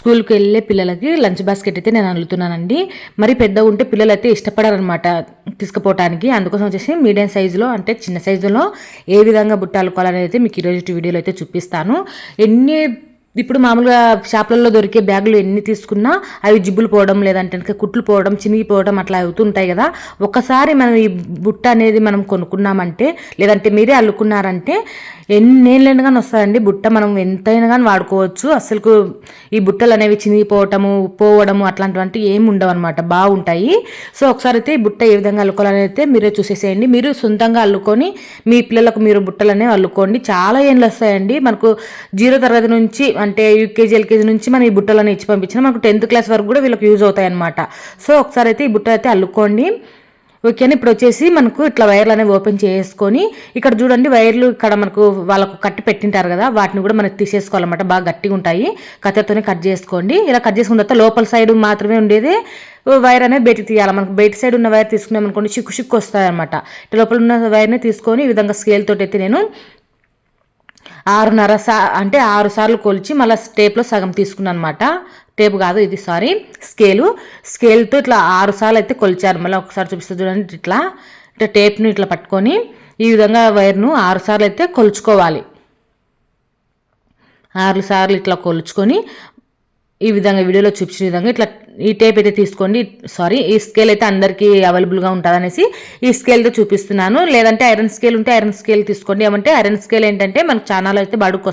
స్కూల్కి వెళ్ళే పిల్లలకి లంచ్ బాస్కెట్ అయితే నేను అల్లుతున్నానండి. మరి పెద్ద ఉంటే పిల్లలు అయితే ఇష్టపడారనమాట తీసుకుపోవటానికి. అందుకోసం వచ్చేసి మీడియం సైజులో అంటే చిన్న సైజులో ఏ విధంగా బుట్ట అల్లుకోవాలనేది అయితే మీకు ఈరోజు వీడియోలో అయితే చూపిస్తాను. ఎన్ని ఇప్పుడు మామూలుగా షాపులలో దొరికే బ్యాగులు ఎన్ని తీసుకున్నా అవి జిబ్బులు పోవడం లేదంటే కుట్లు పోవడం చినిగిపోవడం అట్లా అవుతుంటాయి కదా. ఒక్కసారి మనం ఈ బుట్ట అనేది మనం కొనుక్కున్నామంటే లేదంటే మీరే అల్లుకున్నారంటే ఎన్నేళ్ళైనా కానీ వస్తాయండి బుట్ట మనం ఎంతైనా కానీ వాడుకోవచ్చు. అసలు ఈ బుట్టలు అనేవి చినిగిపోవటము పోవడము అట్లాంటివంటివి ఏమి ఉండవు అనమాట బాగుంటాయి. సో ఒకసారి అయితే ఈ బుట్ట ఏ విధంగా అల్లుకోవాలని అయితే మీరే చూసేసేయండి. మీరు సొంతంగా అల్లుకొని మీ పిల్లలకు మీరు బుట్టలు అనేవి అల్లుకోండి. చాలా ఏండ్లు వస్తాయండి. మనకు జీరో తరగతి నుంచి అంటే యూకేజీ ఎల్కేజీ నుంచి మనం ఈ బుట్టలను ఇచ్చి పంపించిన మనకు టెన్త్ క్లాస్ వరకు కూడా వీళ్ళకి యూజ్ అవుతాయి అనమాట సో ఒకసారి అయితే ఈ బుట్ట అయితే అల్లుకోండి. ఓకేనా ఇప్పుడు వచ్చేసి మనకు ఇట్లా వైర్లు అనేవి ఓపెన్ చేసుకొని ఇక్కడ చూడండి వైర్లు ఇక్కడ మనకు వాళ్ళకు కట్టి పెట్టింటారు కదా వాటిని కూడా మనకు తీసేసుకోవాలన్నమాట. బాగా గట్టిగా ఉంటాయి. కత్తెరతోనే కట్ చేసుకోండి. ఇలా కట్ చేసుకున్న తర్వాత లోపల సైడ్ మాత్రమే ఉండేది వైర్ అనేది బయటికి తీయాలి. మనకు బయట సైడ్ ఉన్న వైర్ తీసుకున్నాం అనుకోండి చిక్కు చిక్కు వస్తాయి అనమాట లోపల ఉన్న వైర్ని తీసుకొని ఈ విధంగా స్కేల్ తోటి అయితే నేను ఆరున్నర సా అంటే ఆరు సార్లు కొలిచి మళ్ళీ టేప్లో సగం తీసుకున్నాను అనమాట టేప్ కాదు ఇది సారీ స్కేలు. స్కేల్తో ఇట్లా ఆరు సార్లు అయితే కొలిచారు. మళ్ళీ ఒకసారి చూపిస్తే చూడండి ఇట్లా. ఇట్లా టేప్ను ఇట్లా పట్టుకొని ఈ విధంగా వైర్ను ఆరు సార్లు అయితే కొలుచుకోవాలి. ఆరు సార్లు ఇట్లా కొలుచుకొని ఈ విధంగా వీడియోలో చూపించిన విధంగా ఇట్లా ఈ టేప్ అయితే తీసుకోండి. సారీ ఈ స్కేల్ అయితే అందరికీ అవైలబుల్గా ఉంటుందనేసి ఈ స్కేల్తో చూపిస్తున్నాను. లేదంటే ఐరన్ స్కేల్ ఉంటే ఐరన్ స్కేల్ తీసుకోండి. ఏమంటే ఐరన్ స్కేల్ ఏంటంటే మనకు ఛానల్ అయితే బడుకు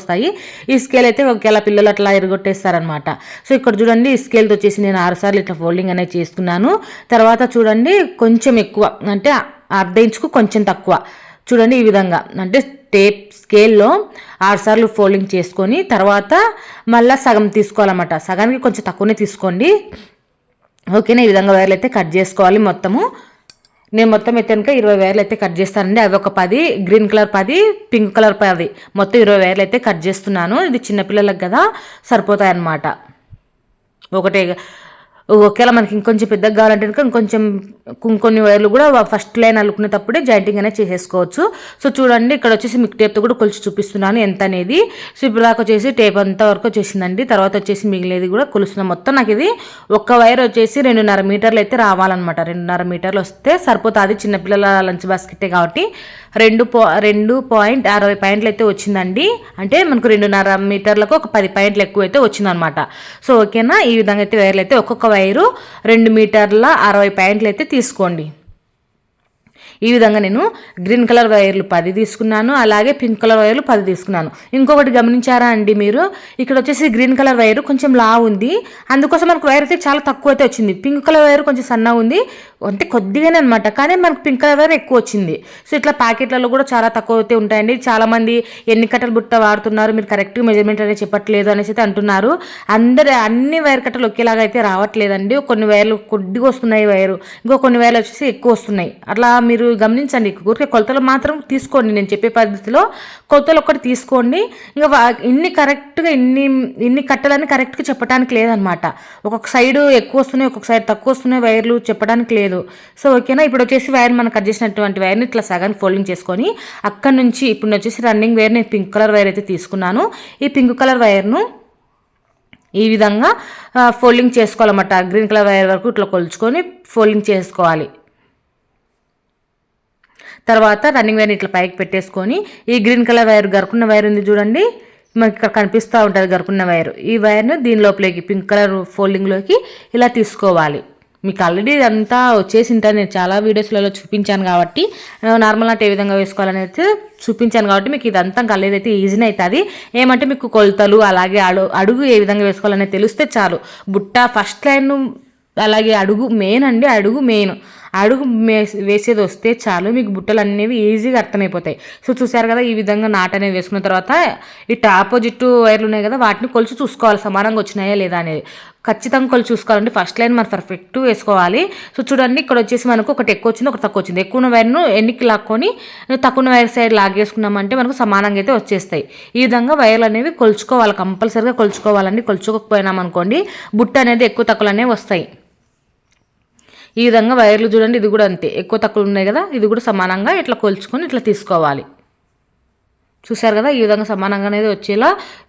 ఈ స్కేల్ అయితే ఒకవేళ పిల్లలు అట్లా ఎరగొట్టేస్తారనమాట సో ఇక్కడ చూడండి ఈ స్కేల్తో వచ్చేసి నేను ఆరు సార్లు ఇట్లా ఫోల్డింగ్ అనేది చేసుకున్నాను. తర్వాత చూడండి కొంచెం ఎక్కువ అంటే అర్ధ ఇంచుకు కొంచెం తక్కువ. చూడండి ఈ విధంగా. అంటే టేప్ స్కేల్లో ఆరు సార్లు ఫోల్డింగ్ చేసుకొని తర్వాత మళ్ళీ సగం తీసుకోవాలన్నమాట. సగానికి కొంచెం తక్కువనే తీసుకోండి. ఓకేనా ఈ విధంగా వైర్లు అయితే కట్ చేసుకోవాలి మొత్తము. నేను మొత్తం అయితే కనుక ఇరవై వేర్లు అయితే కట్ చేస్తానండి. అవి ఒక పది గ్రీన్ కలర్ పది పింక్ కలర్ పది. మొత్తం ఇరవై వేర్లు అయితే కట్ చేస్తున్నాను. ఇది చిన్నపిల్లలకు కదా సరిపోతాయి అన్నమాట ఒకటే ఒకవేళ మనకి ఇంకొంచెం పెద్దగా కావాలంటే కనుక ఇంకొంచెం ఇంకొన్ని వైర్లు కూడా ఫస్ట్ లైన్ అల్లుకునేటప్పుడే జాయింటింగ్ అనేది చేసేసుకోవచ్చు. సో చూడండి ఇక్కడ వచ్చేసి మీకు టేప్తో కూడా కొలిచి చూపిస్తున్నాను ఎంత అనేది. సో ఇప్పుడు దాకా వచ్చేసి టేప్ అంతా వరకు వచ్చేసిందండి. తర్వాత వచ్చేసి మిగిలేది కూడా కొలుస్తున్నాం మొత్తం. నాకు ఇది ఒక్క వైర్ వచ్చేసి రెండున్నర మీటర్లు అయితే రావాలన్నమాట. రెండున్నర మీటర్లు వస్తే సరిపోతుంది. చిన్నపిల్లల లంచ్ బాస్కెటే కాబట్టి రెండు పా రెండు పాయింట్ అరవై పాయింట్లు అయితే వచ్చిందండి. అంటే మనకు రెండున్నర మీటర్లకు ఒక పది పాయింట్లు ఎక్కువ అయితే వచ్చిందనమాట. సో ఓకేనా? ఈ విధంగా అయితే వైర్లు అయితే ఒక్కొక్క వైరు రెండు మీటర్ల అరవై పాయింట్లు అయితే తీసుకోండి. ఈ విధంగా నేను గ్రీన్ కలర్ వైర్లు పది తీసుకున్నాను అలాగే పింక్ కలర్ వైర్లు పది తీసుకున్నాను. ఇంకొకటి గమనించారా అండి మీరు? ఇక్కడ వచ్చేసి గ్రీన్ కలర్ వైర్ కొంచెం లా ఉంది. అందుకోసం మనకు వైర్ అయితే చాలా తక్కువ అయితే వచ్చింది. పింక్ కలర్ వైర్ కొంచెం సన్నగా ఉంది. అంటే కొద్దిగానే అనమాట కానీ మనకు పింక్ కలర్ వైర్ ఎక్కువ వచ్చింది. సో ఇట్లా ప్యాకెట్లలో కూడా చాలా తక్కువ అయితే ఉంటాయండి. చాలామంది ఎన్ని కట్టలు బుట్ట వాడుతున్నారు మీరు కరెక్ట్ మెజర్మెంట్ అనేది చెప్పట్లేదు అనేసి అయితే అంటున్నారు. అందరు అన్ని వైర్ కట్టలు ఒకేలాగా అయితే రావట్లేదండి. కొన్ని వైర్లు కొద్దిగా వస్తున్నాయి వైరు ఇంకో కొన్ని వైర్లు వచ్చేసి ఎక్కువ వస్తున్నాయి. అట్లా మీరు గమనించండి ఊరికే కొలతలు మాత్రం తీసుకోండి. నేను చెప్పే పద్ధతిలో కొలతలు ఒక్కటి తీసుకోండి. ఇంకా ఇన్ని కరెక్ట్గా ఇన్ని ఇన్ని కట్టలని కరెక్ట్గా చెప్పడానికి లేదనమాట ఒక్కొక్క సైడ్ ఎక్కువ వస్తున్నాయి ఒక్కొక్క సైడ్ తక్కువ వస్తున్నాయి వైర్లు చెప్పడానికి లేదు. సో ఓకేనా? ఇప్పుడు వచ్చేసి వైర్ మనం కట్ చేసినటువంటి వైర్ని ఇట్లా సగానికి ఫోల్డింగ్ చేసుకొని అక్కడ నుంచి ఇప్పుడు వచ్చేసి రన్నింగ్ వైర్ నేను పింక్ కలర్ వైర్ అయితే తీసుకున్నాను. ఈ పింక్ కలర్ వైర్ను ఈ విధంగా ఫోల్డింగ్ చేసుకోవాలన్నమాట. గ్రీన్ కలర్ వైర్ వరకు ఇట్లా కొలుచుకొని ఫోల్డింగ్ చేసుకోవాలి. తర్వాత రన్నింగ్ వైర్ని ఇట్లా పైకి పెట్టేసుకొని ఈ గ్రీన్ కలర్ వైర్ గరుకున్న వైర్ ఉంది చూడండి. మనకి ఇక్కడ కనిపిస్తూ ఉంటుంది గరుకున్న వైర్ ఈ వైర్ను దీని లోపలికి పింక్ కలర్ ఫోల్డింగ్లోకి ఇలా తీసుకోవాలి. మీకు ఆల్రెడీ అంతా వచ్చేసి ఉంటాను నేను చాలా వీడియోస్లలో చూపించాను కాబట్టి నార్మల్ అంటే ఏ విధంగా వేసుకోవాలనేది చూపించాను కాబట్టి మీకు ఇదంతా కలేదైతే ఈజీనే అవుతుంది ఏమంటే మీకు కొలతలు అలాగే అడు అడుగు ఏ విధంగా వేసుకోవాలనేది తెలిస్తే చాలు. బుట్ట ఫస్ట్ లైన్ అలాగే అడుగు మెయిన్ అండి అడుగు మెయిన్ అడుగు వేసేది వస్తే చాలు మీకు బుట్టలు అనేవి ఈజీగా అర్థమైపోతాయి. సో చూసారు కదా ఈ విధంగా నాట్ అనేది వేసుకున్న తర్వాత ఇటు ఆపోజిట్ వైర్లు ఉన్నాయి కదా వాటిని కొలిచి చూసుకోవాలి. సమానంగా వచ్చినాయా లేదా అనేది. ఖచ్చితంగా కొలు చూసుకోవాలంటే ఫస్ట్ లైన్ మనం పర్ఫెక్ట్ వేసుకోవాలి. సో చూడండి ఇక్కడ వచ్చేసి మనకు ఒకటి ఎక్కువ వచ్చింది ఒకటి తక్కువ వచ్చింది. ఎక్కువ వైర్ను ఎన్నికి లాక్కొని తక్కువ వైర్ సైడ్ లాగేసుకున్నామంటే మనకు సమానంగా అయితే వచ్చేస్తాయి. ఈ విధంగా వైర్లు అనేవి కొలుచుకోవాలి. కంపల్సరీగా కొలుచుకోవాలండి. కొలుచుకోకపోయినాం అనుకోండి బుట్ట అనేది ఎక్కువ తక్కువలు అనేవి వస్తాయి. ఈ విధంగా వైర్లు చూడండి ఇది కూడా అంతే. ఎక్కువ తక్కువ ఉన్నాయి కదా ఇది కూడా సమానంగా ఇట్లా కొలుచుకొని ఇట్లా తీసుకోవాలి. చూసారు కదా ఈ విధంగా సమానంగా అనేది వచ్చేలా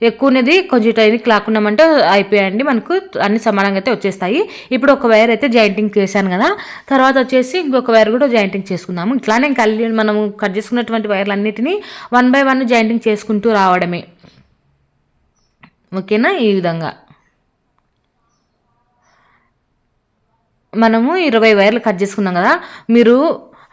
ఎక్కువ అనేది కొంచెం టైంకి లాక్కున్నామంటే అయిపోయాయండి మనకు అన్ని సమానంగా అయితే వచ్చేస్తాయి. ఇప్పుడు ఒక వైర్ అయితే జాయింటింగ్ చేశాను కదా తర్వాత వచ్చేసి ఇంకొక వైర్ కూడా జాయింటింగ్ చేసుకుందాము. ఇట్లానే కలిగి మనము కట్ చేసుకున్నటువంటి వైర్లు అన్నిటినీ వన్ బై వన్ జాయింటింగ్ చేసుకుంటూ రావడమే. ఓకేనా ఈ విధంగా. మనము ఇరవై వైర్లు కట్ చేసుకున్నాం కదా మీరు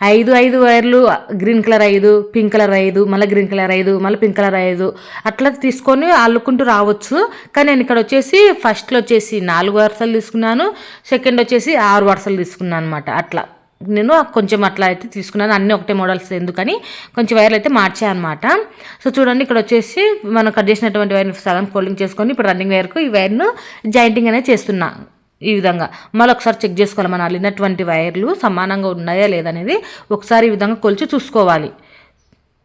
ఐదు ఐదు వైర్లు గ్రీన్ కలర్ ఐదు పింక్ కలర్ ఐదు మళ్ళీ గ్రీన్ కలర్ ఐదు మళ్ళీ పింక్ కలర్ ఐదు అట్లా తీసుకొని అల్లుకుంటూ రావచ్చు. కానీ నేను ఇక్కడ వచ్చేసి ఫస్ట్లో వచ్చేసి నాలుగు వరుసలు తీసుకున్నాను సెకండ్ వచ్చేసి ఆరు వరుసలు తీసుకున్నాను అనమాట అట్లా. నేను కొంచెం అట్లా అయితే తీసుకున్నాను అన్నీ ఒకటే మోడల్స్ ఎందుకని కొంచెం వైర్లు అయితే మార్చాయి అనమాట సో చూడండి ఇక్కడ వచ్చేసి మనం కట్ చేసినటువంటి వైర్ని సగం ఫోల్డింగ్ చేసుకొని ఇప్పుడు రన్నింగ్ వైర్కు ఈ వైర్ను జాయింటింగ్ అనేది చేస్తున్నాను ఈ విధంగా. మళ్ళీ ఒకసారి చెక్ చేసుకోవాలి మనం అల్లినటువంటి వైర్లు సమానంగా ఉన్నాయా లేదనేది ఒకసారి ఈ విధంగా కొలిచి చూసుకోవాలి.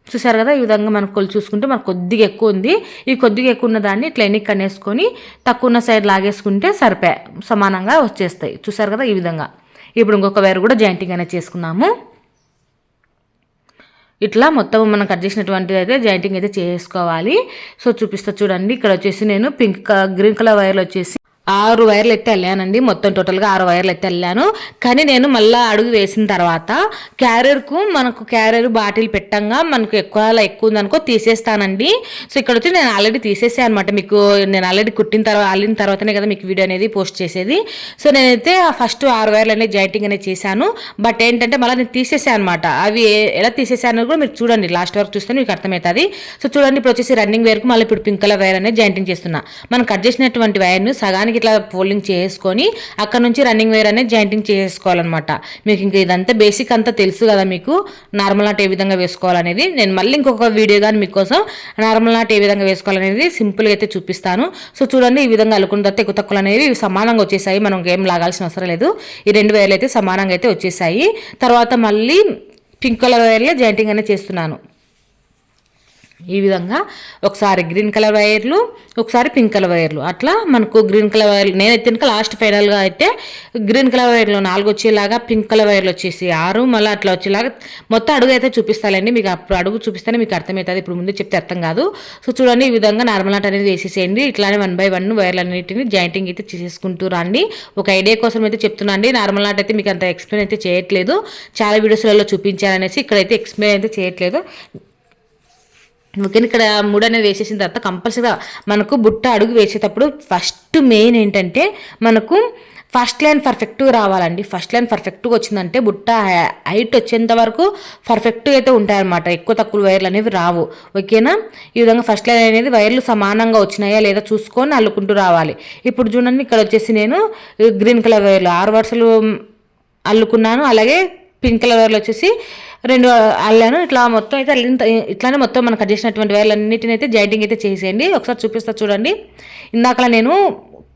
చూసారు కదా ఈ విధంగా మనం కొలిచి చూసుకుంటే మనకు కొద్దిగా ఎక్కువ ఉంది. ఈ కొద్దిగా ఎక్కువ ఉన్న దాన్ని ఇట్లా ఎన్ని కనేసుకొని తక్కువ ఉన్న సైడ్ లాగేసుకుంటే సరిపే సమానంగా వచ్చేస్తాయి. చూసారు కదా ఈ విధంగా. ఇప్పుడు ఇంకొక వైర్ కూడా జాయింటింగ్ అనేది చేసుకున్నాము ఇట్లా మొత్తం మనం కట్ చేసినటువంటిది అయితే జాయింటింగ్ అయితే చేసుకోవాలి. సో చూపిస్తా చూడండి. ఇక్కడ వచ్చేసి నేను పింక్ గ్రీన్ కలర్ వైర్లు వచ్చేసి ఆరు వైర్లు ఎత్తి వెళ్ళానండి మొత్తం టోటల్గా ఆరు వైర్లు ఎత్తి వెళ్ళాను కానీ నేను మళ్ళీ అడుగు వేసిన తర్వాత క్యారియర్కు మనకు క్యారియర్ బాటిల్ పెట్టంగా మనకు ఎక్కువ ఎక్కువ ఉందనుకో తీసేస్తానండి. సో ఇక్కడ వచ్చి నేను ఆల్రెడీ తీసేసాను అనమాట మీకు నేను ఆల్రెడీ కుట్టిన తర్వాత అల్లిన తర్వాతనే కదా మీకు వీడియో అనేది పోస్ట్ చేసేది. సో నేనైతే ఫస్ట్ ఆరు వైర్లు అనేది జాయింటింగ్ అనేది చేశాను. బట్ ఏంటంటే మళ్ళీ నేను తీసేసాను అనమాట అవి ఎలా తీసేసాను కూడా మీరు చూడండి. లాస్ట్ వరకు చూస్తే మీకు అర్థమవుతుంది. సో చూడండి ఇప్పుడు వచ్చేసి రన్నింగ్ వేర్కు మళ్ళీ ఇప్పుడు పింక్ కలర్ వైర్ అనేది జాయింటింగ్ చేస్తున్నా. మనం కట్ చేసినటువంటి వైర్ను సగానికి ఇట్లా ఫోల్డింగ్ చేసుకొని అక్కడ నుంచి రన్నింగ్ వేర్ అనేది జాయింటింగ్ చేసుకోవాలన్నమాట. మీకు ఇంకా ఇదంతా బేసిక్ అంతా తెలుసు కదా మీకు. నార్మల్ నాట్ ఏ విధంగా వేసుకోవాలనేది. నేను మళ్ళీ ఇంకొక వీడియో కానీ మీకోసం నార్మల్ నాట్ ఏ విధంగా వేసుకోవాలనేది సింపుల్గా అయితే చూపిస్తాను. సో చూడండి ఈ విధంగా అల్లుకున్న తర్వాత ఎక్కువ తక్కువలు అనేవి సమానంగా వచ్చేసాయి. మనం ఏం లాగాల్సిన అవసరం లేదు. ఈ రెండు వేర్లు అయితే సమానంగా అయితే వచ్చేసాయి. తర్వాత మళ్ళీ పింక్ కలర్ వేర్లే జాయింటింగ్ అనేది చేస్తున్నాను. ఈ విధంగా ఒకసారి గ్రీన్ కలర్ వైర్లు ఒకసారి పింక్ కలర్ వైర్లు. అట్లా మనకు గ్రీన్ కలర్ వైర్లు నేనైతే కనుక లాస్ట్ ఫైనల్గా అయితే గ్రీన్ కలర్ వైర్లు నాలుగు వచ్చేలాగా పింక్ కలర్ వైర్లు వచ్చేసి ఆరు మళ్ళీ అట్లా వచ్చేలాగా మొత్తం అడుగు అయితే చూపిస్తానండి మీకు అప్పుడు అడుగు చూపిస్తేనే మీకు అర్థమవుతుంది. ఇప్పుడు ముందు చెప్తే అర్థం కాదు. సో చూడండి ఈ విధంగా నార్మల్ ఆట అనేది వేసేసేయండి. ఇట్లానే వన్ బై వన్ వైర్లు అన్నిటిని జాయింటింగ్ అయితే చేసుకుంటూ రండి. ఒక ఐడియా కోసం అయితే చెప్తున్నా అండి. నార్మల్ ఆట అయితే మీకు అంత ఎక్స్ప్లెయిన్ అయితే చేయట్లేదు. చాలా వీడియోస్లలో చూపించాలనేసి ఇక్కడైతే ఎక్స్ప్లెయిన్ అయితే చేయట్లేదు. ఓకే ఇక్కడ మూడు అనేది వేసేసిన తర్వాత కంపల్సరీగా మనకు బుట్ట అడుగు వేసేటప్పుడు ఫస్ట్ మెయిన్ ఏంటంటే మనకు ఫస్ట్ లైన్ పర్ఫెక్ట్గా రావాలండి. ఫస్ట్ లైన్ పర్ఫెక్ట్గా వచ్చిందంటే బుట్ట హైట్ వచ్చేంత వరకు పర్ఫెక్ట్గా అయితే ఉంటాయన్నమాట. ఎక్కువ తక్కువ వైర్లు అనేవి రావు. ఓకేనా ఈ విధంగా ఫస్ట్ లైన్ అనేది వైర్లు సమానంగా వచ్చినాయా లేదా చూసుకొని అల్లుకుంటూ రావాలి. ఇప్పుడు చూడండి ఇక్కడ వచ్చేసి నేను గ్రీన్ కలర్ వైర్లు ఆరు వరుసలు అల్లుకున్నాను. అలాగే పింక్ కలర్ వైర్లు వచ్చేసి రెండు అల్లాను. ఇట్లా మొత్తం అయితే అల్లిన ఇట్లానే మొత్తం మనం కట్ చేసినటువంటి వేలన్నిటిని అయితే జాయింటింగ్ అయితే చేసేయండి. ఒకసారి చూపిస్తా చూడండి. ఇందాక నేను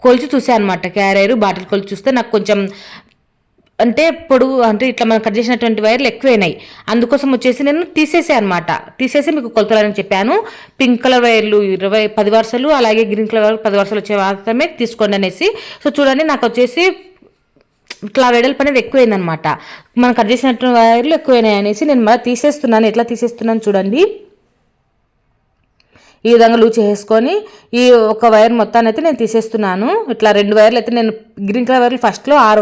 కొలిచి చూసాను అనమాట క్యారియర్ బాటిల్ కొలిచి చూస్తే నాకు కొంచెం అంటే పొడుగు అంటే ఇట్లా మనం కట్ చేసినటువంటి వైర్లు ఎక్కువైనాయి. అందుకోసం వచ్చేసి నేను తీసేసే అనమాట తీసేసి మీకు కొలతలని చెప్పాను. పింక్ కలర్ వైర్లు ఇరవై పది వరుసలు అలాగే గ్రీన్ కలర్ పది వరుసలు వచ్చే మాత్రమే తీసుకోండి అనేసి. సో చూడండి నాకు వచ్చేసి ఇట్లా వెడల్పు అనేది ఎక్కువైందనమాట. మనం కట్ చేసినట్టు వైర్లు ఎక్కువైనాయి అనేసి నేను మళ్ళీ తీసేస్తున్నాను. ఎట్లా తీసేస్తున్నాను చూడండి. ఈ విధంగా లూజ్ చేసుకొని ఈ ఒక వైర్ మొత్తాన్ని అయితే నేను తీసేస్తున్నాను. ఇట్లా రెండు వైర్లు అయితే నేను గ్రీన్ కలర్ వైర్లు ఫస్ట్లో ఆరు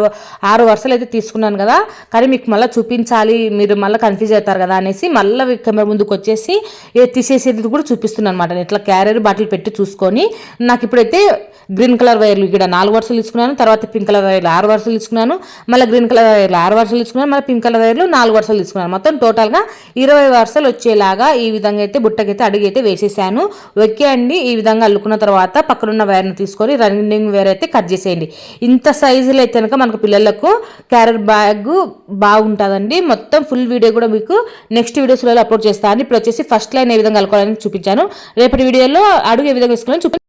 ఆరు వరుసలు అయితే తీసుకున్నాను కదా. కానీ మీకు మళ్ళీ చూపించాలి మీరు మళ్ళీ కన్ఫ్యూజ్ అవుతారు కదా అనేసి మళ్ళీ కెమెరా ముందుకు వచ్చేసి తీసేసేది కూడా చూపిస్తున్నాను అనమాట ఇట్లా క్యారియర్ బాటిల్ పెట్టి చూసుకొని నాకు ఇప్పుడైతే గ్రీన్ కలర్ వైర్లు ఇక్కడ నాలుగు వరుసలు తీసుకున్నాను తర్వాత పింక్ కలర్ వైర్లు ఆరు వరుసలు తీసుకున్నాను మళ్ళీ గ్రీన్ కలర్ వైర్లు ఆరు వరుసలు తీసుకున్నాను మళ్ళీ పింక్ కలర్ వైర్లు నాలుగు వరుసలు తీసుకున్నాను. మొత్తం టోటల్గా ఇరవై వరుసలు వచ్చేలాగా ఈ విధంగా అయితే బుట్టకైతే అడిగి అయితే వేసేసాను. వెక్కేయండి ఈ విధంగా అల్లుకున్న తర్వాత పక్కనున్న వైర్ని తీసుకొని రన్నింగ్ వైర్ అయితే కట్ చేసేయండి. ఇంత సైజులో అయితే కనుక మనకు పిల్లలకు క్యారెట్ బ్యాగ్ బాగుంటుందండి. మొత్తం ఫుల్ వీడియో కూడా మీకు నెక్స్ట్ వీడియోస్లో అప్లోడ్ చేస్తాను ఇప్పుడు వచ్చేసి ఫస్ట్ లైన్ ఏ విధంగా కలుకోవాలని చూపించాను. రేపటి వీడియోలో అడుగు ఏ విధంగా వేసుకోవాలని చూపి